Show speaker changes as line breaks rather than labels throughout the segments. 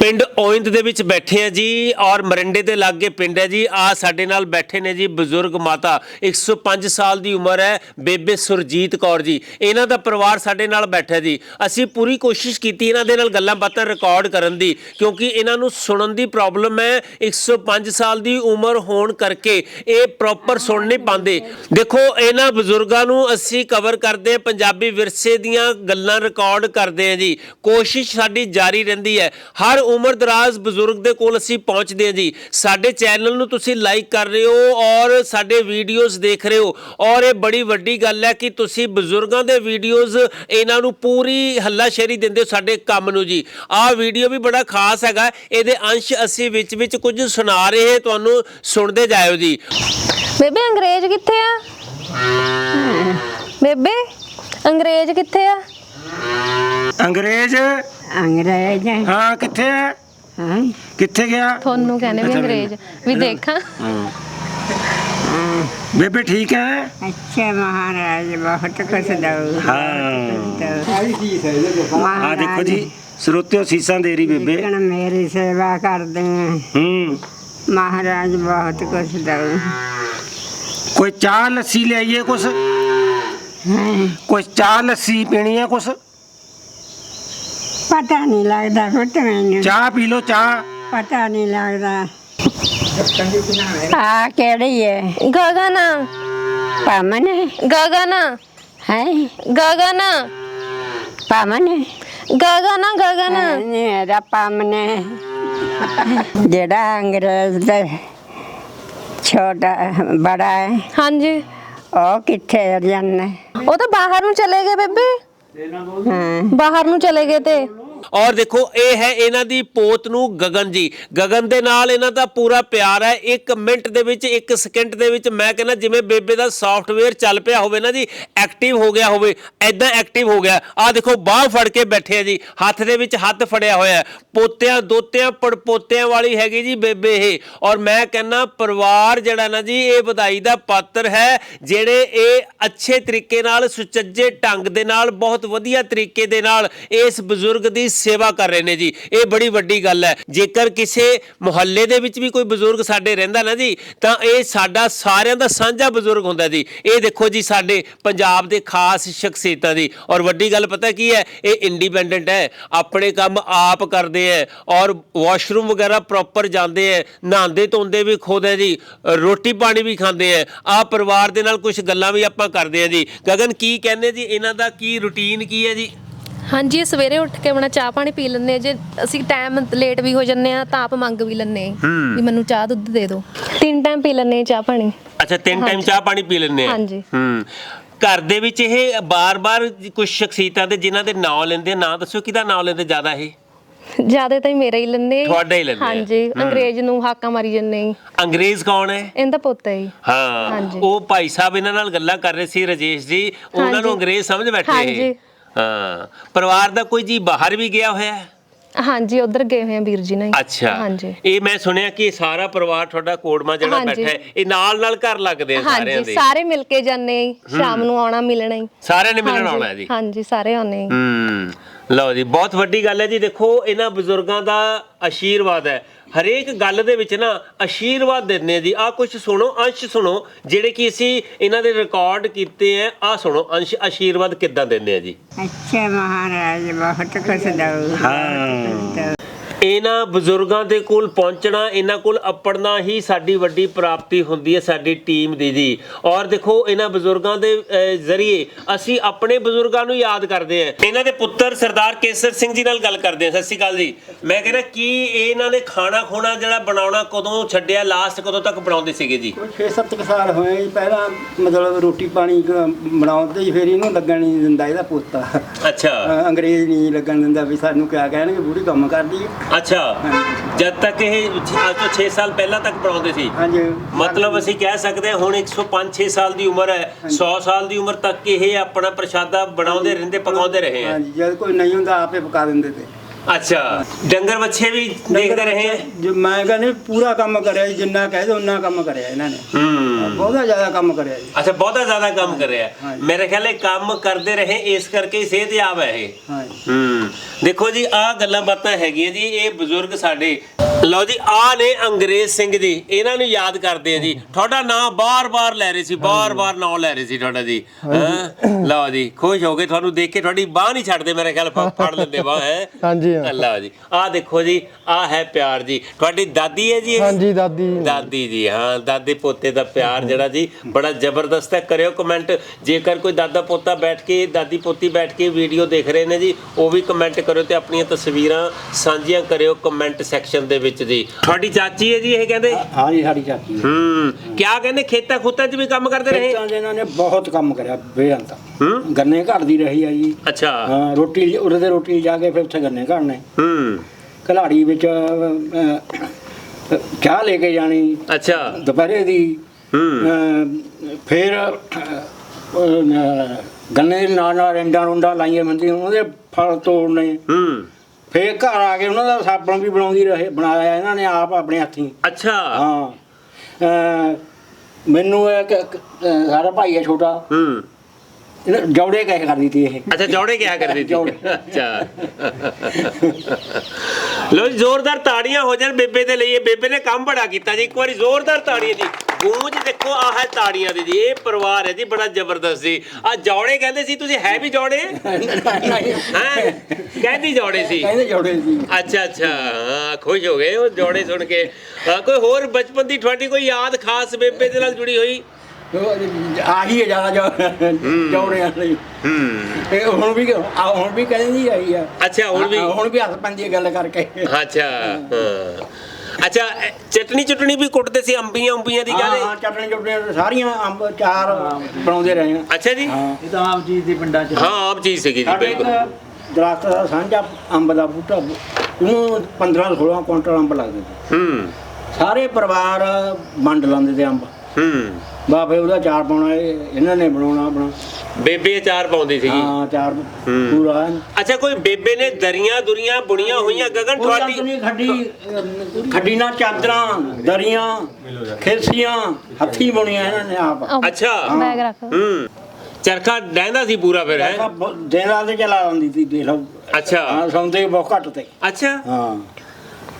ਪਿੰਡ ਓਇੰਦ ਦੇ ਵਿੱਚ ਬੈਠੇ ਆ ਜੀ ਔਰ ਮਰਿੰਡੇ ਦੇ ਲਾਗੇ ਪਿੰਡ ਹੈ ਜੀ। ਆ ਸਾਡੇ ਨਾਲ ਬੈਠੇ ਨੇ ਜੀ ਬਜ਼ੁਰਗ ਮਾਤਾ 105 ਸਾਲ ਦੀ ਉਮਰ ਹੈ, ਬੇਬੇ ਸੁਰਜੀਤ ਕੌਰ ਜੀ। ਇਹਨਾਂ ਦਾ ਪਰਿਵਾਰ ਸਾਡੇ ਨਾਲ ਬੈਠਾ ਜੀ। ਅਸੀਂ ਪੂਰੀ ਕੋਸ਼ਿਸ਼ ਕੀਤੀ ਇਹਨਾਂ ਦੇ ਨਾਲ ਗੱਲਾਂ ਬਾਤਾਂ ਰਿਕਾਰਡ ਕਰਨ ਦੀ, ਕਿਉਂਕਿ ਇਹਨਾਂ ਨੂੰ ਸੁਣਨ ਦੀ ਪ੍ਰੋਬਲਮ ਹੈ 105 ਸਾਲ ਦੀ ਉਮਰ ਹੋਣ ਕਰਕੇ ਇਹ ਪ੍ਰੋਪਰ ਸੁਣ ਨਹੀਂ ਪਾਉਂਦੇ। ਦੇਖੋ, ਇਹਨਾਂ ਬਜ਼ੁਰਗਾਂ ਨੂੰ ਅਸੀਂ ਕਵਰ ਕਰਦੇ ਪੰਜਾਬੀ ਵਿਰਸੇ ਦੀਆਂ ਗੱਲਾਂ ਰਿਕਾਰਡ ਕਰਦੇ ਹਾਂ ਜੀ। ਕੋਸ਼ਿਸ਼ ਸਾਡੀ ਜਾਰੀ ਰਹਿੰਦੀ ਹੈ। ਹਰ ਉਮਰ ਦਰਾਜ਼ ਬਜ਼ੁਰਗ ਦੇ ਕੋਲ ਅਸੀਂ ਪਹੁੰਚਦੇ ਹਾਂ ਜੀ। ਸਾਡੇ ਚੈਨਲ ਨੂੰ ਤੁਸੀਂ ਲਾਈਕ ਕਰ ਰਹੇ ਹੋ ਔਰ ਸਾਡੇ ਵੀਡੀਓਜ਼ ਦੇਖ ਰਹੇ ਹੋ। ਔਰ ਇਹ ਬੜੀ ਵੱਡੀ ਗੱਲ ਹੈ ਕਿ ਤੁਸੀਂ ਬਜ਼ੁਰਗਾਂ ਦੇ ਵੀਡੀਓਜ਼ ਇਹਨਾਂ ਨੂੰ ਪੂਰੀ ਹੱਲਾਸ਼ੇਰੀ ਦਿੰਦੇ ਹੋ ਸਾਡੇ ਕੰਮ ਨੂੰ ਜੀ। ਆਹ ਵੀਡੀਓ ਵੀ ਬੜਾ ਖਾਸ ਹੈਗਾ। ਇਹਦੇ ਅੰਸ਼ ਅਸੀਂ ਵਿੱਚ ਵਿੱਚ ਕੁਝ ਸੁਣਾ ਰਹੇ ਹਾਂ। ਤੁਹਾਨੂੰ ਸੁਣਦੇ ਜਾਇਓ ਜੀ।
ਬੇਬੇ ਅੰਗਰੇਜ਼ ਕਿੱਥੇ ਆ? ਬੇਬੇ ਅੰਗਰੇਜ਼ ਕਿੱਥੇ ਆ?
ਅੰਗਰੇਜ਼?
ਅੰਗਰੇਜ਼।
ਹਾਂ ਕਿੱਥੇ ਹੈ?
ਹਾਂ।
ਕਿੱਥੇ ਗਿਆ?
ਤੁਹਾਨੂੰ ਕਹਿੰਦੇ ਵੀ ਅੰਗਰੇਜ਼। ਵੀ ਦੇਖਾਂ।
ਬੇਬੇ ਠੀਕ ਹੈ?
ਅੱਛਾ ਮਹਾਰਾਜ ਬਹੁਤ ਕੁਛ ਦਊ
ਹਾਂ। ਆ ਦੇਖੋ ਜੀ ਸਰੋਤਿਓ ਸੀਸਾਂ ਦੇ ਰਹੀ ਬੇਬੇ।
ਜਿੱਕਣ ਮੇਰੀ ਸੇਵਾ ਕਰਦੇ
ਹੂੰ।
ਮਹਾਰਾਜ ਬਹੁਤ ਕੁਛ ਦਊ।
ਕੋਈ ਚਾਹ ਲੱਸੀ ਲਿਆਈਏ ਕੁਛ?
ਹੈਂ,
ਕੋਈ ਚਾਹ ਲੱਸੀ ਪੀਣੀ ਹੈ ਕੁਛ?
ਪਤਾ ਨਹੀਂ ਲੱਗਦਾ ਪੁੱਤ ਮੈਨੂੰ
ਚਾਹ ਪੀ ਲਓ ਚਾਹ।
ਪਤਾ ਨਹੀਂ ਲੱਗਦਾ। ਆ ਕਿਹੜੀ ਹੈ
ਗਗਨ।
ਪਮਨ
ਗਗਨ।
ਹੈ?
ਗਗਨ।
ਪਮਨ
ਗਗਨ ਗਗਨ।
ਮੇਰਾ ਪਮਨ ਜਿਹੜਾ ਅੰਗਰੇਜ਼ ਦਾ ਛੋਟਾ ਬੜਾ ਹੈ।
ਹਾਂਜੀ।
ਉਹ ਕਿੱਥੇ ਜਾਂਦਾ?
ਉਹ ਤਾਂ ਬਾਹਰ ਨੂੰ ਚਲੇ ਗਏ ਬੇਬੇ।
ਹਾਂ।
ਬਾਹਰ ਨੂੰ ਚਲੇ ਗਏ ਤੇ।
ਔਰ ਦੇਖੋ, ਇਹ ਹੈ ਇਹਨਾਂ ਦੀ ਪੋਤ ਨੂੰ ਗਗਨ ਜੀ। ਗਗਨ ਦੇ ਨਾਲ ਇਹਨਾਂ ਦਾ ਪੂਰਾ ਪਿਆਰ ਹੈ। 1 ਮਿੰਟ ਦੇ ਵਿੱਚ 1 ਸਕਿੰਟ ਦੇ ਵਿੱਚ ਮੈਂ ਕਹਿੰਦਾ, ਜਿਵੇਂ ਬੇਬੇ ਦਾ ਸੌਫਟਵੇਅਰ ਚੱਲ ਪਿਆ ਹੋਵੇ ਨਾ ਜੀ ਐਕਟਿਵ ਹੋ ਗਿਆ ਹੋਵੇ ਐਦਾਂ ਐਕਟਿਵ ਹੋ ਗਿਆ। ਆ ਦੇਖੋ, ਬਾਹ ਫੜ ਕੇ ਬੈਠੇ ਆ ਜੀ। ਹੱਥ ਦੇ ਵਿੱਚ ਹੱਥ ਫੜਿਆ ਹੋਇਆ ਪੋਤਿਆਂ, ਦੋਤਿਆਂ, ਪੜਪੋਤਿਆਂ ਵਾਲੀ ਹੈਗੀ ਜੀ ਬੇਬੇ ਇਹ। ਔਰ ਮੈਂ ਕਹਿੰਦਾ, ਪਰਿਵਾਰ ਜਿਹੜਾ ਨਾ ਜੀ, ਇਹ ਵਧਾਈ ਦਾ ਪਾਤਰ ਹੈ, ਜਿਹੜੇ ਇਹ ਅੱਛੇ ਤਰੀਕੇ ਨਾਲ, ਸੁਚੱਜੇ ਢੰਗ ਦੇ ਨਾਲ, ਬਹੁਤ ਵਧੀਆ ਤਰੀਕੇ ਦੇ ਨਾਲ, ਇਸ ਬਜ਼ੁਰਗ ਦੀ ਸੇਵਾ ਕਰ ਰਹੇ ਨੇ ਜੀ। ਇਹ ਬੜੀ ਵੱਡੀ ਗੱਲ ਹੈ। ਜੇਕਰ ਕਿਸੇ ਮੁਹੱਲੇ ਦੇ ਵਿੱਚ ਵੀ ਕੋਈ ਬਜ਼ੁਰਗ ਸਾਡੇ ਰਹਿੰਦਾ ਨਾ ਜੀ, ਤਾਂ ਇਹ ਸਾਡਾ ਸਾਰਿਆਂ ਦਾ ਸਾਂਝਾ ਬਜ਼ੁਰਗ ਹੁੰਦਾ ਜੀ। ਇਹ ਦੇਖੋ ਜੀ, ਸਾਡੇ ਪੰਜਾਬ ਦੇ ਖਾਸ ਸ਼ਖਸੀਅਤਾਂ ਦੀ। ਔਰ ਵੱਡੀ ਗੱਲ ਪਤਾ ਕੀ ਹੈ? ਇਹ ਇੰਡੀਪੈਂਡੈਂਟ ਹੈ। ਆਪਣੇ ਕੰਮ ਆਪ ਕਰਦੇ ਹੈ। ਔਰ ਵਾਸ਼ਰੂਮ ਵਗੈਰਾ ਪ੍ਰੋਪਰ ਜਾਂਦੇ ਹੈ। ਨਹਾਉਂਦੇ ਧੋਂਦੇ ਵੀ ਖੁਦ ਹੈ ਜੀ। ਰੋਟੀ ਪਾਣੀ ਵੀ ਖਾਂਦੇ ਹੈ। ਆ ਪਰਿਵਾਰ ਦੇ ਨਾਲ ਕੁਝ ਗੱਲਾਂ ਵੀ ਆਪਾਂ ਕਰਦੇ ਹਾਂ ਜੀ। ਗਗਨ, ਕੀ ਕਹਿੰਦੇ ਜੀ? ਇਹਨਾਂ ਦਾ ਕੀ ਰੁਟੀਨ ਕੀ ਹੈ ਜੀ?
ਹਾਂਜੀ ਸਵੇਰੇ ਉੱਠ ਕੇ ਆਪਣਾ ਚਾਹ ਪਾਣੀ ਪੀ ਲੈਂਦੇ ਆ ਜੇ ਅਸੀਂ ਟਾਈਮ ਲੇਟ ਵੀ ਹੋ ਜੰਨੇ ਆ ਤਾਂ ਆਪ ਮੰਗ ਵੀ ਲੈਂਦੇ ਆ ਵੀ ਮੈਨੂੰ ਚਾਹ ਦੁੱਧ ਦੇ ਦਿਓ। ਤਿੰਨ ਟਾਈਮ ਪੀ ਲੈਂਦੇ ਆ ਚਾਹ ਪਾਣੀ।
ਅੱਛਾ ਤਿੰਨ ਟਾਈਮ ਚਾਹ ਪਾਣੀ ਪੀ ਲੈਂਦੇ ਆ
ਹਾਂਜੀ।
ਹੂੰ। ਘਰ ਦੇ ਵਿੱਚ ਇਹ ਬਾਰ-ਬਾਰ ਕੁਝ ਸ਼ਖਸੀਅਤਾਂ ਦੇ ਜਿਨ੍ਹਾਂ ਦੇ ਨਾਂ ਲੈਂਦੇ ਆ ਨਾਂ ਦੱਸੋ ਕਿਹਦਾ ਨਾਂ ਲੈਂਦੇ ਜ਼ਿਆਦਾ ਇਹ?
ਜ਼ਿਆਦਾ ਤਾਂ ਮੇਰਾ ਹੀ ਲੈਂਦੇ।
ਤੁਹਾਡਾ ਹੀ ਲੈਂਦੇ।
ਹਾਂਜੀ ਅੰਗਰੇਜ਼ ਨੂੰ ਹਾਕਾਂ ਮਾਰੀ ਜੰਨੇ
ਅੰਗਰੇਜ਼ ਕੌਣ ਹੈ?
ਇਹਦਾ ਪੁੱਤ ਹੈ
ਹਾਂ। ਉਹ ਭਾਈ ਸਾਹਿਬ ਇਹਨਾਂ ਨਾਲ ਗੱਲਾਂ ਕਰ ਰਹੇ ਸੀ ਰਜੇਸ਼ ਜੀ। ਉਹਨਾਂ ਨੂੰ। ਅੰਗਰੇਜ਼ ਸਮਝ ਬੈਠੇ।
ਹਾਂਜੀ।
ਹਾਂ। ਪਰਿਵਾਰ ਦਾ ਕੋਈ ਜੀ ਬਾਹਰ ਵੀ ਗਿਆ ਹੋਇਆ ਹੈ?
ਹਾਂਜੀ ਉਧਰ ਗਏ ਹੋਏ ਆ ਵੀਰ ਜੀ ਨਾਲ
ਅੱਛਾ।
ਹਾਂਜੀ।
ਇਹ ਮੈਂ ਸੁਣਿਆ ਕਿ ਸਾਰਾ ਪਰਿਵਾਰ ਤੁਹਾਡਾ ਕੋੜਮਾ ਜਿਹੜਾ
ਹਾਂਜੀ।
ਬੈਠਾ ਹੈ ਇਹ ਨਾਲ ਨਾਲ ਘਰ ਲੱਗਦੇ ਆ ਸਾਰਿਆਂ
ਹਾਂਜੀ
ਦੇ?
ਸਾਰੇ ਮਿਲ ਕੇ ਜਾਂਦੇ ਆ ਜੀ। ਸ਼ਾਮ ਨੂੰ ਆਉਣਾ ਮਿਲਣਾ ਹੀ।
ਸਾਰਿਆਂ ਨੇ ਮਿਲਣ ਆਉਣਾ ਹੈ ਜੀ?
ਹਾਂਜੀ ਸਾਰੇ ਆਉਣੇ ਆ
ਹੂੰ। ਲਓ ਜੀ ਬਹੁਤ ਵੱਡੀ ਗੱਲ ਹੈ ਜੀ ਦੇਖੋ ਇਹਨਾਂ ਬਜ਼ੁਰਗਾਂ ਦਾ ਆਸ਼ੀਰਵਾਦ ਹੈ। ਹਰੇਕ ਗੱਲ ਦੇ ਵਿੱਚ ਨਾ ਆਸ਼ੀਰਵਾਦ ਦਿੰਦੇ ਆ ਜੀ। ਆ ਕੁਝ ਸੁਣੋ ਅੰਸ਼ ਸੁਣੋ ਜਿਹੜੇ ਕਿ ਅਸੀਂ ਇਹਨਾਂ ਦੇ ਰਿਕਾਰਡ ਕੀਤੇ ਆ ਆ ਸੁਣੋ ਅੰਸ਼ ਆਸ਼ੀਰਵਾਦ ਕਿੱਦਾਂ ਦਿੰਦੇ ਆ ਜੀ?
ਅੱਛਾ ਮਹਾਰਾਜ ਬਹੁਤ ਕੁਛ ਦਊ
ਹਾਂ।
ਇਹਨਾਂ ਬਜ਼ੁਰਗਾਂ ਦੇ ਕੋਲ ਪਹੁੰਚਣਾ ਇਹਨਾਂ ਕੋਲ ਅਪੜਨਾ ਹੀ ਸਾਡੀ ਵੱਡੀ ਪ੍ਰਾਪਤੀ ਹੁੰਦੀ ਹੈ ਸਾਡੀ ਟੀਮ ਦੀ ਜੀ। ਔਰ ਦੇਖੋ ਇਹਨਾਂ ਬਜ਼ੁਰਗਾਂ ਦੇ ਜ਼ਰੀਏ ਅਸੀਂ ਆਪਣੇ ਬਜ਼ੁਰਗਾਂ ਨੂੰ ਯਾਦ ਕਰਦੇ ਹਾਂ। ਇਹਨਾਂ ਦੇ ਪੁੱਤਰ ਸਰਦਾਰ ਕੇਸਰ ਸਿੰਘ ਜੀ ਨਾਲ ਗੱਲ ਕਰਦੇ ਹਾਂ। ਸਤਿ ਸ਼੍ਰੀ ਅਕਾਲ ਜੀ। ਮੈਂ ਕਹਿੰਦਾ ਕੀ ਇਹਨਾਂ ਨੇ ਖਾਣਾ ਖੋਣਾ ਜਿਹੜਾ ਬਣਾਉਣਾ ਕਦੋਂ ਛੱਡਿਆ ਲਾਸਟ ਕਦੋਂ ਤੱਕ ਬਣਾਉਂਦੇ ਸੀਗੇ ਜੀ?
ਕੋਈ 6-7 ਸਾਲ ਹੋਏ ਜੀ ਪਹਿਲਾਂ ਮਤਲਬ ਰੋਟੀ ਪਾਣੀ ਬਣਾਉਂਦੇ ਜੀ ਫਿਰ ਇਹਨੂੰ ਲੱਗਣ ਨਹੀਂ ਦਿੰਦਾ ਇਹਦਾ ਪੋਤਾ।
ਅੱਛਾ।
ਅੰਗਰੇਜ਼ ਨਹੀਂ ਲੱਗਣ ਦਿੰਦਾ ਵੀ ਸਾਨੂੰ ਕਿਆ ਕਹਿਣਗੇ ਬੁੜੀ ਕੰਮ ਕਰਦੀ ਹੈ।
ਅੱਛਾ। ਜਦ ਤੱਕ ਇਹ ਅੱਜ ਤੋਂ 6 ਸਾਲ ਪਹਿਲਾਂ ਤੱਕ ਬਣਾਉਂਦੇ ਸੀ।
ਹਾਂਜੀ।
ਮਤਲਬ ਅਸੀਂ ਕਹਿ ਸਕਦੇ ਹਾਂ ਹੁਣ 105 6 ਸਾਲ ਦੀ ਉਮਰ ਹੈ। 100 ਸਾਲ ਦੀ ਉਮਰ ਤੱਕ ਇਹ ਆਪਣਾ ਪ੍ਰਸ਼ਾਦਾ ਬਣਾਉਂਦੇ ਰਹਿੰਦੇ ਪਕਾਉਂਦੇ ਰਹੇ ਹੈ।
ਹਾਂਜੀ ਜਦ ਕੋਈ ਨਹੀਂ ਹੁੰਦਾ ਆਪੇ ਪਕਾ ਦਿੰਦੇ ਤੇ।
ਅੱਛਾ ਡੰਗਰ ਬੱਚੇ ਵੀ ਦੇਖਦੇ ਰਹੇ? ਹੈ
ਜੋ ਮੈਂ ਕਹਿੰਦਾ ਪੂਰਾ ਕੰਮ ਕਰਿਆ ਜੀ, ਜਿੰਨਾ ਕਹਿ ਦੋ ਉਨਾ ਕੰਮ ਕਰਿਆ ਇਹਨਾਂ ਨੇ।
ਹੂੰ।
ਬਹੁਤਾ ਜ਼ਿਆਦਾ ਕੰਮ ਕਰਿਆ ਜੀ।
ਅੱਛਾ ਬਹੁਤਾ ਜ਼ਿਆਦਾ ਕੰਮ ਕਰਿਆ।
ਹਾਂਜੀ।
ਮੇਰੇ ਖਿਆਲ ਇਹ ਕੰਮ ਕਰਦੇ ਰਹੇ ਇਸ ਕਰਕੇ ਹੀ ਸਿਹਤਯਾਬ ਹੈ ਇਹ।
ਹਾਂ ਜੀ
ਹੂੰ। ਦੇਖੋ ਜੀ ਆਹ ਗੱਲਾਂ ਬਾਤਾਂ ਹੈਗੀਆਂ ਜੀ ਇਹ ਬਜ਼ੁਰਗ ਸਾਡੇ ਲਓ ਜੀ ਆ ਨੇ ਅੰਗਰੇਜ਼ ਸਿੰਘ ਜੀ ਇਹਨਾਂ ਨੂੰ ਯਾਦ ਕਰਦੇ ਆ ਜੀ। ਤੁਹਾਡਾ ਨਾਮ ਬਾਰ-ਬਾਰ ਲੈ ਰਹੇ ਸੀ ਬਾਰ-ਬਾਰ ਨਾਮ ਲੈ ਰਹੇ ਸੀ ਤੁਹਾਡਾ ਜੀ। ਹਾਂ? ਲਓ ਜੀ ਖੁਸ਼ ਹੋ ਗਏ ਤੁਹਾਨੂੰ ਦੇਖ ਕੇ ਤੁਹਾਡੀ ਬਾਹ ਨਹੀਂ ਛੱਡਦੇ ਮੇਰੇ ਖਿਆਲ ਫ- ਫੜ ਲੈਂਦੇ ਬਾਹ ਹੈ?
ਹਾਂਜੀ, ਹਾਂ।
ਅੱਲਾ ਜੀ ਆਹ ਦੇਖੋ ਜੀ ਆਹ ਹੈ ਪਿਆਰ ਜੀ। ਤੁਹਾਡੀ ਦਾਦੀ ਹੈ ਜੀ ਇਹ?
ਹਾਂਜੀ ਦਾਦੀ।
ਦਾਦੀ ਜੀ ਹਾਂ ਦਾਦੇ ਪੋਤੇ ਦਾ ਪਿਆਰ ਜਿਹੜਾ ਜੀ ਬੜਾ ਜ਼ਬਰਦਸਤ ਹੈ। ਕਰਿਓ ਕਮੈਂਟ ਜੇਕਰ ਕੋਈ ਦਾਦਾ ਪੋਤਾ ਬੈਠ ਕੇ ਦਾਦੀ ਪੋਤੀ ਬੈਠ ਕੇ ਵੀਡੀਓ ਦੇਖ ਰਹੇ ਨੇ ਜੀ ਉਹ ਵੀ ਕਮੈਂਟ ਕਰਿਓ ਤੇ ਆਪਣੀਆਂ ਤਸਵੀਰਾਂ ਸਾਂਝੀਆਂ ਕਰਿਓ ਕਮੈਂਟ ਸੈਕਸ਼ਨ ਦੇ ਵਿੱਚ। ਜੀ ਤੁਹਾਡੀ ਚਾਚੀ ਹੈ ਜੀ ਇਹ ਕਹਿੰਦੇ
ਹਾਂ ਜੀ ਸਾਡੀ ਚਾਚੀ ਹੈ।
ਹੂੰ ਕਿਆ ਕਹਿੰਦੇ ਖੇਤਾਂ ਖੁੱਤਾਂ 'ਚ ਵੀ ਕੰਮ ਕਰਦੇ ਰਹੇ?
ਖੇਤਾਂ ਇਹਨਾਂ ਨੇ ਬਹੁਤ ਕੰਮ ਕਰਿਆ ਬੇਅੰਤ।
ਹੂੰ?
ਗੰਨੇ ਘੜਦੀ ਰਹੀ ਆ ਜੀ।
ਅੱਛਾ।
ਹਾਂ ਰੋਟੀ ਉਰੇ ਤੇ ਰੋਟੀ ਜਾ ਕੇ ਫਿਰ ਉੱਥੇ ਗੰਨੇ ਘੜਨੇ।
ਹੂੰ।
ਕਲਾੜੀ ਵਿੱਚ ਅਹ, ਚਾਹ ਲੈ ਕੇ ਜਾਣੀ।
ਅੱਛਾ।
ਦੁਪਹਿਰੇ ਦੀ।
ਹੂੰ।
ਅਹ, ਫਿਰ ਅਹ, ਅਹ, ਗੰਨੇ ਦੇ ਨਾਲ ਨਾਲ ਰੰਡਾਂ ਰੁੰਡਾਂ ਲਾਈਆਂ ਮੰਦੀ ਉਹਦੇ ਫਲ ਤੋੜਨੇ।
ਹੂੰ।
ਫਿਰ ਘਰ ਆ ਕੇ ਉਹਨਾਂ ਦਾ ਸਾਬਣ ਵੀ ਬਣਾਉਂਦੀ ਰਹੇ ਬਣਾਇਆ ਇਹਨਾਂ ਨੇ ਆਪ ਆਪਣੇ ਹੱਥੀਂ।
ਅੱਛਾ।
ਹਾਂ। ਅਹ, ਮੈਨੂੰ ਇੱਕ ਇੱਕ, ਅਹ, ਸਾਡਾ ਭਾਈ ਹੈ ਛੋਟਾ।
ਹੂੰ।
ਇਹਨੇ ਜੌੜੇ ਕਹਿ ਕਰਦੀ ਤੀ ਇਹ?
ਅੱਛਾ ਜੌੜੇ ਕਿਹਾ ਕਰਦੀ ਸੀ
ਜੌੜੇ।
ਅੱਛਾ। ਲੋ ਜੀ, ਜ਼ੋਰਦਾਰ ਤਾੜੀਆਂ ਹੋ ਜਾਣ ਬੇਬੇ ਦੇ ਲਈ। ਇਹ ਬੇਬੇ ਨੇ ਕੰਮ ਬੜਾ ਕੀਤਾ ਜੀ। ਇੱਕ ਵਾਰੀ ਜ਼ੋਰਦਾਰ ਤਾੜੀਆਂ ਜੀ। ਗੂੰਜ ਦੇਖੋ ਆਹ ਹੈ ਤਾੜੀਆਂ ਦੀ ਜੀ ਇਹ ਪਰਿਵਾਰ ਹੈ ਜੀ ਬੜਾ ਜ਼ਬਰਦਸਤ ਜੀ। ਆ ਜੌੜੇ ਕਹਿੰਦੇ ਸੀ ਤੁਸੀਂ ਹੈ ਵੀ ਜੌੜੇ? ਹੈ? ਕਹਿੰਦੀ ਜੌੜੇ ਸੀ।
ਕਹਿੰਦੇ ਜੌੜੇ ਸੀ।
ਅੱਛਾ ਅੱਛਾ ਹਾਂ ਖੁਸ਼ ਹੋ ਗਏ ਉਹ ਜੋੜੇ ਸੁਣ ਕੇ। ਹਾਂ, ਕੋਈ ਹੋਰ ਬਚਪਨ ਦੀ ਤੁਹਾਡੀ ਕੋਈ ਯਾਦ ਖਾਸ ਬੇਬੇ ਦੇ ਨਾਲ ਜੁੜੀ ਹੋਈ?
ਉਹ ਆਹੀ ਹੈ ਜ਼ਿਆਦਾ ਜੋ ਜੌੜਿਆਂ ਲਈ।
ਹੂੰ।
ਇਹ ਹੁਣ ਵੀ ਆ ਹੁਣ ਵੀ ਕਹਿੰਦੀ ਆਈ ਆ।
ਅੱਛਾ ਹੁਣ ਵੀ?
ਹਾਂ, ਹੁਣ ਵੀ ਹੱਥ ਪੰਦੀ ਗੱਲ ਕਰਕੇ।
ਅੱਛਾ ਹਾਂ। ਅੱਛਾ ਇਹ ਚਟਣੀ ਚਟਣੀ ਵੀ ਕੁੱਟਦੇ ਸੀ ਅੰਬੀਆਂ ਅੰਬੀਆਂ ਦੀ
ਹਾਂ ਹਾਂ ਚਟਣੀ ਚਟਣੀ ਸਾਰੀਆਂ ਅੰਬ ਚਾਰ ਬਣਾਉਂਦੇ ਰਹੇ ਆ
ਅੱਛਾ ਜੀ।
ਹਾਂ।
ਇਹ ਤਾਂ ਆਮ ਚੀਜ਼ ਦੀ ਪਿੰਡਾਂ 'ਚ।
ਹਾਂ ਆਪ ਚੀਜ਼ ਸੀਗੀ ਜੀ
ਸਾਡੇ ਇੱਕ
ਬਿਲਕੁਲ।
ਦਰਖਤ ਦਾ ਸਾਂਝਾ ਅੰਬ ਦਾ ਬੂਟਾ ਉਹਨੂੰ 15 16 ਕੁਇੰਟਲ ਅੰਬ ਲੱਗਦੇ ਸੀ।
ਹੂੰ।
ਸਾਰੇ ਪਰਿਵਾਰ ਵੰਡ ਲੈਂਦੇ ਤੇ ਅੰਬ।
ਹੂੰ।
ਬਾਬੇ ਉਹਦਾ ਚਾਰ ਪਾਉਣਾ ਇਹ- ਇਹਨਾਂ ਨੇ ਬਣਾਉਣਾ ਆਪਣਾ।
ਬੇਬੇ ਅਚਾਰ ਪਾਉਂਦੀ ਸੀਗੀ।
ਹਾਂ ਚਾਰ ਪੂਰਾ।
ਅੱਛਾ ਕੋਈ ਬੇਬੇ ਨੇ ਦਰੀਆਂ ਦੁਰੀਆਂ ਬੁਣੀਆਂ ਹੋਈਆਂ? ਗਗਨ
ਤੁਹਾਡੀ ਖੱਡੀ ਖੱਡੀ ਨਾਲ ਚਾਦਰਾਂ ਦਰੀਆਂ ਖੇਸੀਆਂ ਹੱਥੀ ਬੁਣੀਆਂ ਇਹਨਾਂ ਨੇ ਆਪ।
ਅੱਛਾ।
ਬੈਗ ਰੱਖ।
ਹੂੰ। ਚਰਖਾ ਡੈਂਦਾ ਸੀ ਪੂਰਾ ਫਿਰ ਹੈ?
ਦਿਨ ਰਾਤ ਤੇ ਚਲਾ ਆਉਂਦੀ ਸੀ ਦੇਖ ਲਓ।
ਅੱਛਾ।
ਹਾਂ ਸੌਂਦੇ ਬਹੁਤ ਘੱਟ ਤੇ।
ਅੱਛਾ।
ਹਾਂ।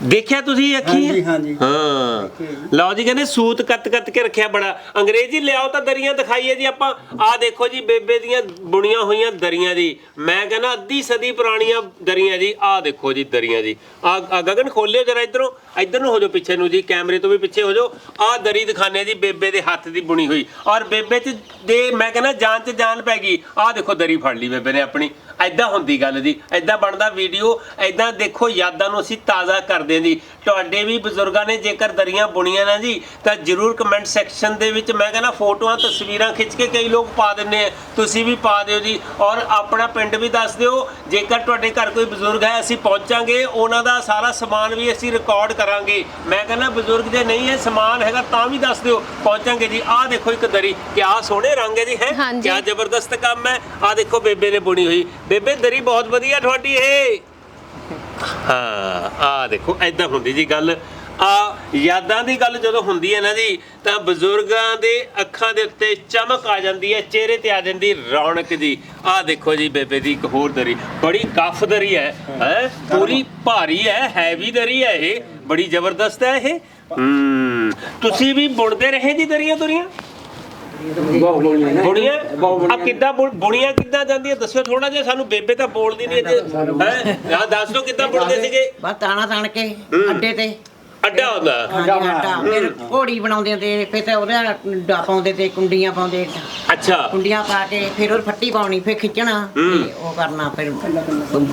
ਦੇਖਿਆ ਤੁਸੀਂ ਅੱਖੀ?
ਹਾਂਜੀ, ਹਾਂਜੀ।
ਹਾਂ। ਲਓ ਜੀ ਕਹਿੰਦੇ ਸੂਤ ਕੱਤ ਕੱਤ ਕੇ ਰੱਖਿਆ ਬੜਾ। ਅੰਗਰੇਜ਼ੀ ਲਿਆਓ ਤਾਂ ਦਰੀਆਂ ਦਿਖਾਈਏ ਜੀ ਆਪਾਂ। ਆਹ ਦੇਖੋ ਜੀ ਬੇਬੇ ਦੀਆਂ ਬੁਣੀਆਂ ਹੋਈਆਂ ਦਰੀਆਂ ਜੀ। ਮੈਂ ਕਹਿੰਦਾ ਅੱਧੀ ਸਦੀ ਪੁਰਾਣੀਆਂ ਦਰੀਆਂ ਜੀ। ਆਹ ਦੇਖੋ ਜੀ ਦਰੀਆਂ ਜੀ। ਆ ਗਗਨ ਖੋਲਿਓ ਜਰਾ ਇਧਰੋਂ। ਇਧਰ ਨੂੰ ਹੋ ਜਾਓ ਪਿੱਛੇ ਨੂੰ ਜੀ ਕੈਮਰੇ ਤੋਂ ਵੀ ਪਿੱਛੇ ਹੋ ਜਾਓ। ਆਹ ਦਰੀ ਦਿਖਾਣੇ ਜੀ ਬੇਬੇ ਦੇ ਹੱਥ ਦੀ ਬੁਣੀ ਹੋਈ। ਔਰ ਬੇਬੇ ਚ ਦੇ ਮੈਂ ਕਹਿੰਦਾ ਜਾਨ ਚ ਜਾਨ ਪੈ ਗਈ। ਆਹ ਦੇਖੋ ਦਰੀ ਫੜ ਲਈ ਬੇਬੇ ਨੇ ਆਪਣੀ। ਐਦਾਂ ਹੁੰਦੀ ਗੱਲ ਜੀ ਐਦਾਂ ਬਣਦਾ ਵੀਡੀਓ ਐਦਾਂ ਦੇਖੋ ਯਾਦਾਂ ਨੂੰ ਅਸੀਂ ਤਾਜ਼ਾ ਕਰਦੇ ਹਾਂ ਜੀ। ਤੁਹਾਡੇ ਵੀ ਬਜ਼ੁਰਗਾਂ ਨੇ ਜੇਕਰ ਦਰੀਆਂ ਬੁਣੀਆਂ ਨਾ ਜੀ ਤਾਂ ਜਰੂਰ ਕਮੈਂਟ ਸੈਕਸ਼ਨ ਦੇ ਵਿੱਚ ਮੈਂ ਕਹਿੰਦਾ ਫੋਟੋਆਂ ਤਸਵੀਰਾਂ ਖਿੱਚ ਕੇ ਕਈ ਲੋਕ ਪਾ ਦਿੰਦੇ ਆ। ਤੁਸੀਂ ਵੀ ਪਾ ਦਿਓ ਜੀ। ਔਰ ਆਪਣਾ ਪਿੰਡ ਵੀ ਦੱਸ ਦਿਓ ਜੇਕਰ ਤੁਹਾਡੇ ਘਰ ਕੋਈ ਬਜ਼ੁਰਗ ਹੈ ਅਸੀਂ ਪਹੁੰਚਾਂਗੇ। ਉਹਨਾਂ ਦਾ ਸਾਰਾ ਸਮਾਨ ਵੀ ਅਸੀਂ ਰਿਕਾਰਡ ਕਰਾਂਗੇ। ਮੈਂ ਕਹਿੰਦਾ ਬਜ਼ੁਰਗ ਜੇ ਨਹੀਂ ਹੈ ਸਮਾਨ ਹੈਗਾ ਤਾਂ ਵੀ ਦੱਸ ਦਿਓ। ਪਹੁੰਚਾਂਗੇ ਜੀ। ਆਹ ਦੇਖੋ ਇੱਕ ਦਰੀ। ਕਿਆ ਸੋਹਣੇ ਰੰਗ ਹੈ ਜੀ ਹੈ। ਕਿਆ ਜ਼ਬਰਦਸਤ ਕੰਮ ਹੈ। ਆ ਦੇਖੋ ਬੇਬੇ ਨੇ ਬੁਣੀ ਹੋਈ। ਬੇਬੇ, ਦਰੀ ਬਹੁਤ ਵਧੀਆ ਤੁਹਾਡੀ ਇਹ। ਹਾਂ ਆ ਦੇਖੋ ਐਦਾਂ ਹੁੰਦੀ ਜੀ ਗੱਲ। ਆ ਯਾਦਾਂ ਦੀ ਗੱਲ ਜਦੋਂ ਹੁੰਦੀ ਹੈ ਨਾ ਜੀ, ਤਾਂ ਬਜ਼ੁਰਗਾਂ ਦੇ ਅੱਖਾਂ ਦੇ ਉੱਤੇ ਚਮਕ ਆ ਜਾਂਦੀ ਹੈ, ਚਿਹਰੇ ਤੇ ਆ ਜਾਂਦੀ ਰੌਣਕ ਜੀ। ਆ ਦੇਖੋ ਜੀ ਬੇਬੇ ਦੀ ਇੱਕ ਹੋਰ ਦਰੀ, ਬੜੀ ਕਫ ਦਰੀ ਹੈ ਹੈ? ਪੂਰੀ ਭਾਰੀ ਹੈ ਹੈਵੀ ਦਰੀ ਹੈ ਇਹ, ਬੜੀ ਜ਼ਬਰਦਸਤ ਹੈ ਇਹ। ਹੂੰ, ਤੁਸੀਂ ਵੀ ਬੁਣਦੇ ਰਹੇ ਜੀ ਦਰੀਆਂ ਦੁਰੀਆਂ ਬੁਣੀਆਂ ਆ ਕਿੱਦਾਂ ਬੁਣ- ਬੁਣੀਆਂ ਕਿੱਦਾਂ ਜਾਂਦੀਆਂ? ਦੱਸਿਓ ਥੋੜਾ ਜਿਹਾ ਸਾਨੂੰ ਬੇਬੇ ਤਾਂ ਬੋਲਦੀ ਨਹੀਂ ਅਜੇ ਹੈ? ਹਾਂ ਦੱਸ ਦਿਓ ਕਿੱਦਾਂ ਬੁਣਦੇ ਸੀਗੇ?
ਬਸ ਤਾਣਾ ਤਾਣ ਕੇ ਅੱਡੇ ਤੇ।
ਅੱਡਾ ਹੁੰਦਾ।
ਆਟਾ ਫਿਰ ਘੋੜੀ ਬਣਾਉਂਦੇ ਤੇ ਫਿਰ ਤੇ ਉਹਦੇ ਡਾ ਪਾਉਂਦੇ ਤੇ ਕੁੰਡੀਆਂ ਪਾਉਂਦੇ।
ਅੱਛਾ।
ਕੁੰਡੀਆਂ ਪਾ ਕੇ ਫਿਰ ਉਹ ਫੱਟੀ ਪਾਉਣੀ ਫਿਰ ਖਿੱਚਣਾ ਤੇ ਉਹ ਕਰਨਾ ਫਿਰ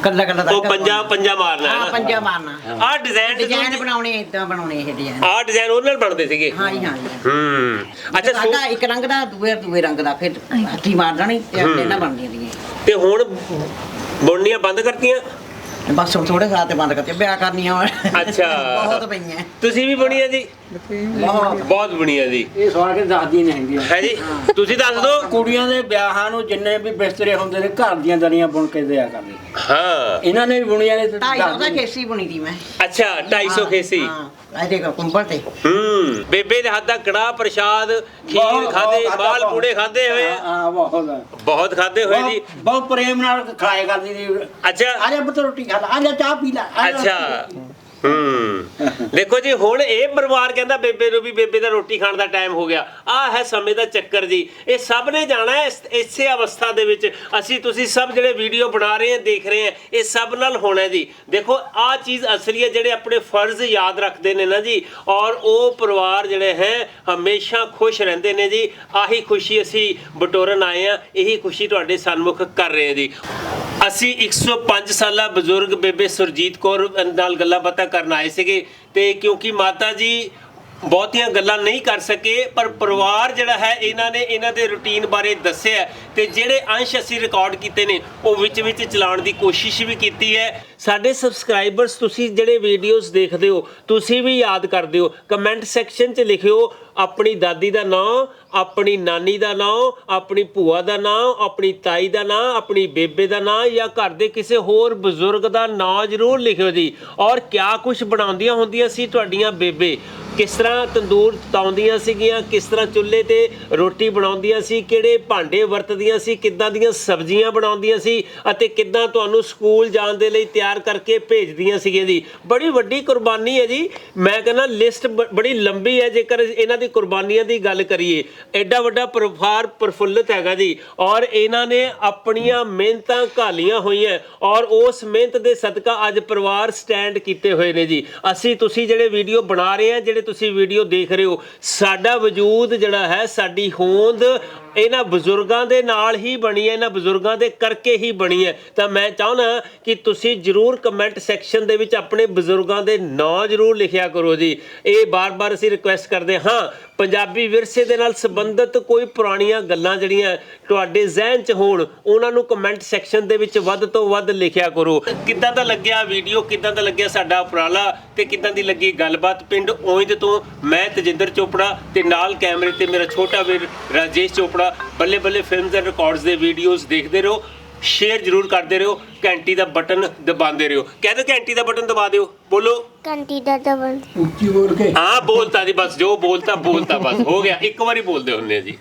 ਕੱਲਾ ਕੱਲਾ
ਉਹ ਪੰਜਾ ਪੰਜਾ ਮਾਰਨਾ
ਹਾਂ
ਹੈ
ਪੰਜਾ ਮਾਰਨਾ।
ਨਾ ਆ ਡਿਜ਼ਾਈਨ
ਡਿਜ਼ਾਈਨ ਬਣਾਉਣੇ ਇਦਾਂ ਬਣਾਉਣੇ ਇਹ ਡਿਜ਼ਾਈਨ
ਆ ਡਿਜ਼ਾਈਨ ਉਹਨਾਂ ਨਾਲ ਬਣਦੇ ਸੀਗੇ?
ਹਾਂਜੀ ਹਾਂਜੀ।
ਹੂੰ। ਅੱਛਾ ਸੋ-
ਸਾਡਾ ਇੱਕ ਰੰਗ ਦਾ ਦੂਏ ਦੂਏ ਰੰਗ ਦਾ ਫਿਰ ਹੱਥੀ ਮਾਰ ਦੇਣੀ ਤੇ ਅੱਡੇ ਨਾਲ ਬਣਦੀਆਂ ਦੀਆਂ
ਤੇ ਹੁਣ ਬੁਣਨੀਆਂ ਬੰਦ ਕਰਤੀਆਂ?
ਬਸ ਥੋੜੇ ਸਾਲ ਤੇ ਬੰਦ ਕਰਤੇ ਵਿਆਹ ਕਰਨੀਆਂ ਹੁਣ।
ਅੱਛਾ।
ਬਹੁਤ ਪਈਆਂ
ਤੁਸੀਂ ਵੀ ਬੁਣੀਆਂ ਜੀ ਬਹੁਤ ਬਣੀਆਂ ਜੀ।
ਇਹ ਸਵਾ ਕੇ ਦੱਸਦੀ ਨਹੀਂ ਹੈਗੀਆਂ।
ਹੈ ਜੀ? ਤੁਸੀਂ ਦੱਸ ਦਿਓ।
ਕੁੜੀਆਂ ਦੇ ਵਿਆਹਾਂ ਨੂੰ ਜਿੰਨੇ ਵੀ ਬਿਸਤਰੇ ਹੁੰਦੇ ਨੇ ਘਰ ਦੀਆਂ ਦਰੀਆਂ ਬੁਣ ਕੇ ਦਿਆ ਕਰਦੇ
ਹਾਂ।
ਇਹਨਾਂ ਨੇ ਵੀ ਬੁਣੀਆਂ ਨੇ ਤੇ
ਢਾਈ ਉਹਦਾ
ਦੱਸਦੀ
ਖੇਸੀ ਬੁਣੀ ਦੀ ਮੈਂ।
ਅੱਛਾ 250 ਖੇਸੀ।
ਹਾਂ। ਇਹਦੇ ਕੋ ਕੁੰਬਲ ਤੇ।
ਹੂੰ। ਬੇਬੇ ਦੇ ਹੱਥ ਦਾ ਕੜਾ ਪ੍ਰਸ਼ਾਦ ਖੀਰ
ਬਹੁਤ-
ਖਾਦੇ
ਬਹੁਤ
ਮਾਲ
ਖਾਧਾ
ਪੂੜੇ ਖਾਦੇ ਹੋਏ।
ਹਾਂ, ਹਾਂ ਬਹੁਤ।
ਬਹੁਤ ਖਾਦੇ ਹੋਏ ਜੀ।
ਬਹੁਤ- ਬਹੁਤ ਪ੍ਰੇਮ ਨਾਲ ਖਾਇਆ ਕਰਦੀ ਸੀ।
ਅੱਛਾ।
ਜਾ ਪੁੱਤ ਰੋਟੀ ਖਾ ਲੈ ਆ ਜਾ ਚਾਹ ਪੀ ਲੈ ਆ ਜਾ।
ਅੱਛਾ। ਹੂੰ। ਦੇਖੋ ਜੀ, ਹੁਣ ਇਹ ਪਰਿਵਾਰ ਕਹਿੰਦਾ ਬੇਬੇ ਨੂੰ ਵੀ ਬੇਬੇ ਦਾ ਰੋਟੀ ਖਾਣ ਦਾ ਟਾਈਮ ਹੋ ਗਿਆ। ਆ ਹੈ ਸਮੇਂ ਦਾ ਚੱਕਰ ਜੀ। ਇਹ ਸਭ ਨੇ ਜਾਣਾ ਹੈ ਇਸ- ਇਸੇ ਅਵਸਥਾ ਦੇ ਵਿੱਚ। ਅਸੀਂ, ਤੁਸੀਂ ਸਭ ਜਿਹੜੇ ਵੀਡੀਓ ਬਣਾ ਰਹੇ ਆ ਦੇਖ ਰਹੇ ਆ ਇਹ ਸਭ ਨਾਲ ਹੋਣਾ ਜੀ। ਦੇਖੋ ਆ ਚੀਜ਼ ਅਸਲੀ ਹੈ, ਜਿਹੜੇ ਆਪਣੇ ਫਰਜ਼ ਯਾਦ ਰੱਖਦੇ ਨੇ ਨਾ ਜੀ। ਔਰ ਉਹ ਪਰਿਵਾਰ ਜਿਹੜੇ ਹੈ, ਹਮੇਸ਼ਾ ਖੁਸ਼ ਰਹਿੰਦੇ ਨੇ ਜੀ। ਆਹੀ ਖੁਸ਼ੀ ਅਸੀਂ ਬਟੋਰਨ ਆਏ ਆ ਇਹੀ ਖੁਸ਼ੀ ਤੁਹਾਡੇ ਸਨਮੁਖ ਕਰ ਰਹੇ ਆ ਜੀ। ਅਸੀਂ 105 ਸਾਲਾ ਬਜ਼ੁਰਗ ਬੇਬੇ ਸੁਰਜੀਤ ਕੌਰ ਨਾਲ ਗੱਲਾਂ ਬਾਤਾਂ ਕਰਨ ਆਏ ਸੀਗੇ ਤੇ ਕਿਉਂਕਿ ਮਾਤਾ ਜੀ ਬਹੁਤੀਆਂ ਗੱਲਾਂ ਨਹੀਂ ਕਰ ਸਕੇ, ਪਰ ਪਰਿਵਾਰ ਜਿਹੜਾ ਹੈ, ਇਹਨਾਂ ਨੇ ਇਹਨਾਂ ਦੇ ਰੁਟੀਨ ਬਾਰੇ ਦੱਸਿਆ ਹੈ ਤੇ ਜਿਹੜੇ ਅੰਸ਼ ਅਸੀਂ ਰਿਕਾਰਡ ਕੀਤੇ ਨੇ, ਉਹ ਵਿੱਚ ਵਿੱਚ ਚਲਾਉਣ ਦੀ ਕੋਸ਼ਿਸ਼ ਵੀ ਕੀਤੀ ਹੈ। ਸਾਡੇ ਸਬਸਕ੍ਰਾਈਬਰਸ ਤੁਸੀਂ ਜਿਹੜੇ ਵੀਡੀਓਜ਼ ਦੇਖਦੇ ਹੋ, ਤੁਸੀਂ ਵੀ ਯਾਦ ਕਰਦੇ ਹੋ ਕਮੈਂਟ ਸੈਕਸ਼ਨ 'ਚ ਲਿਖਿਓ, ਆਪਣੀ ਦਾਦੀ ਦਾ ਨਾਮ ਆਪਣੀ ਨਾਨੀ ਦਾ ਨਾਮ ਆਪਣੀ ਭੂਆ ਦਾ ਨਾਮ ਆਪਣੀ ਤਾਈ ਦਾ ਨਾਮ ਆਪਣੀ ਬੇਬੇ ਦਾ ਨਾਮ ਜਾਂ ਘਰ ਦੇ ਕਿਸੇ ਹੋਰ ਬਜ਼ੁਰਗ ਦਾ ਨਾਮ ਜ਼ਰੂਰ ਲਿਖਿਓ ਜੀ। ਔਰ ਕਿਆ ਕੁਝ ਬਣਾਉਂਦੀਆਂ ਹੁੰਦੀਆਂ ਸੀ ਤੁਹਾਡੀਆਂ ਬੇਬੇ? ਕਿਸ ਤਰ੍ਹਾਂ ਤੰਦੂਰ ਤਾਉਂਦੀਆਂ ਸੀਗੀਆਂ, ਕਿਸ ਤਰ੍ਹਾਂ ਚੁੱਲ੍ਹੇ ਤੇ ਰੋਟੀ ਬਣਾਉਂਦੀਆਂ ਸੀ, ਕਿਹੜੇ ਭਾਂਡੇ ਵਰਤਦੀਆਂ ਸੀ, ਕਿੱਦਾਂ ਦੀਆਂ ਸਬਜ਼ੀਆਂ ਬਣਾਉਂਦੀਆਂ ਸੀ ਅਤੇ ਕਿੱਦਾਂ ਤੁਹਾਨੂੰ ਸਕੂਲ ਜਾਣ ਦੇ ਲਈ ਤਿਆਰ ਕਰਕੇ ਭੇਜਦੀਆਂ ਸੀਗੀਆਂ ਜੀ। ਬੜੀ ਵੱਡੀ ਕੁਰਬਾਨੀ ਹੈ ਜੀ। ਮੈਂ ਕਹਿੰਦਾ ਲਿਸਟ ਬੜੀ ਲੰਬੀ ਹੈ, ਜੇਕਰ ਇਹਨਾਂ ਦੀ ਕੁਰਬਾਨੀਆਂ ਦੀ ਗੱਲ ਕਰੀਏ। ਐਡਾ ਵੱਡਾ ਪਰਿਵਾਰ ਪ੍ਰਫੁੱਲਤ ਹੈਗਾ ਜੀ ਔਰ ਇਹਨਾਂ ਨੇ ਆਪਣੀਆਂ ਮਿਹਨਤਾਂ ਘਾਲੀਆਂ ਹੋਈਆਂ ਔਰ ਉਸ ਮਿਹਨਤ ਦੇ ਸਦਕਾ ਅੱਜ ਪਰਿਵਾਰ ਸਟੈਂਡ ਕੀਤੇ ਹੋਏ ਨੇ ਜੀ। ਅਸੀਂ, ਤੁਸੀਂ ਜਿਹੜੇ ਵੀਡੀਓ ਬਣਾ ਰਹੇ ਆ ਜਿਹੜੇ ਤੁਸੀਂ ਵੀਡੀਓ ਦੇਖ ਰਹੇ ਹੋ ਸਾਡਾ ਵਜੂਦ ਜਿਹੜਾ ਹੈ ਸਾਡੀ ਹੋਂਦ ਇਹਨਾਂ ਬਜ਼ੁਰਗਾਂ ਦੇ ਨਾਲ ਹੀ ਬਣੀ ਹੈ, ਇਹਨਾਂ ਬਜ਼ੁਰਗਾਂ ਦੇ ਕਰਕੇ ਹੀ ਬਣੀ ਹੈ। ਤਾਂ ਮੈਂ ਚਾਹੁੰਦਾ ਕਿ ਤੁਸੀਂ ਜਰੂਰ ਕਮੈਂਟ ਸੈਕਸ਼ਨ ਦੇ ਵਿੱਚ ਆਪਣੇ ਬਜ਼ੁਰਗਾਂ ਦੇ ਨਾਂ ਜਰੂਰ ਲਿਖਿਆ ਕਰੋ ਜੀ। ਇਹ ਬਾਰ-ਬਾਰ ਅਸੀਂ ਰਿਕੁਐਸਟ ਕਰਦੇ ਹਾਂ, ਪੰਜਾਬੀ ਵਿਰਸੇ ਦੇ ਨਾਲ ਸੰਬੰਧਿਤ ਕੋਈ ਪੁਰਾਣੀਆਂ ਗੱਲਾਂ ਜਿਹੜੀਆਂ ਤੁਹਾਡੇ ਜ਼ਿਹਨ 'ਚ ਹੋਣ, ਉਹਨਾਂ ਨੂੰ ਕਮੈਂਟ ਸੈਕਸ਼ਨ ਦੇ ਵਿੱਚ ਵੱਧ ਤੋਂ ਵੱਧ ਲਿਖਿਆ ਕਰੋ। ਕਿੱਦਾਂ ਦਾ ਲੱਗਿਆ ਵੀਡੀਓ ਕਿੱਦਾਂ ਦਾ ਲੱਗਿਆ ਸਾਡਾ ਉਪਰਾਲਾ ਤੇ ਕਿੱਦਾਂ ਦੀ ਲੱਗੀ ਗੱਲਬਾਤ ਪਿੰਡ ਓਇਦ ਤੋਂ? ਮੈਂ ਤਜਿੰਦਰ ਚੋਪੜਾ ਤੇ ਨਾਲ ਕੈਮਰੇ ਤੇ ਮੇਰਾ ਛੋਟਾ ਵੀਰ Rajesh Chopra. Balle Balle films and records ਦੇ ਵੀਡੀਓਜ਼ ਦੇਖਦੇ ਰਹੋ ਸ਼ੇਅਰ ਜਰੂਰ ਕਰਦੇ ਰਹੋ ਘੰਟੀ ਦਾ ਬਟਨ ਦਬਾਉਂਦੇ ਰਹੋ। ਕਹਿੰਦੇ ਘੰਟੀ ਦਾ ਬਟਨ ਦਬਾ ਦਿਓ ਬੋਲੋ।
ਘੰਟੀ ਦਾ ਦਬਨ
ਉੱਚੀ ਬੋਲ ਕੇ।
ਹਾਂ ਬੋਲਤਾ ਜੀ ਬਸ ਜੋ ਬੋਲਤਾ ਬੋਲਤਾ ਬਸ ਹੋ ਗਿਆ। ਇੱਕ ਵਾਰੀ ਬੋਲਦੇ ਹੁੰਨੇ ਆ ਜੀ।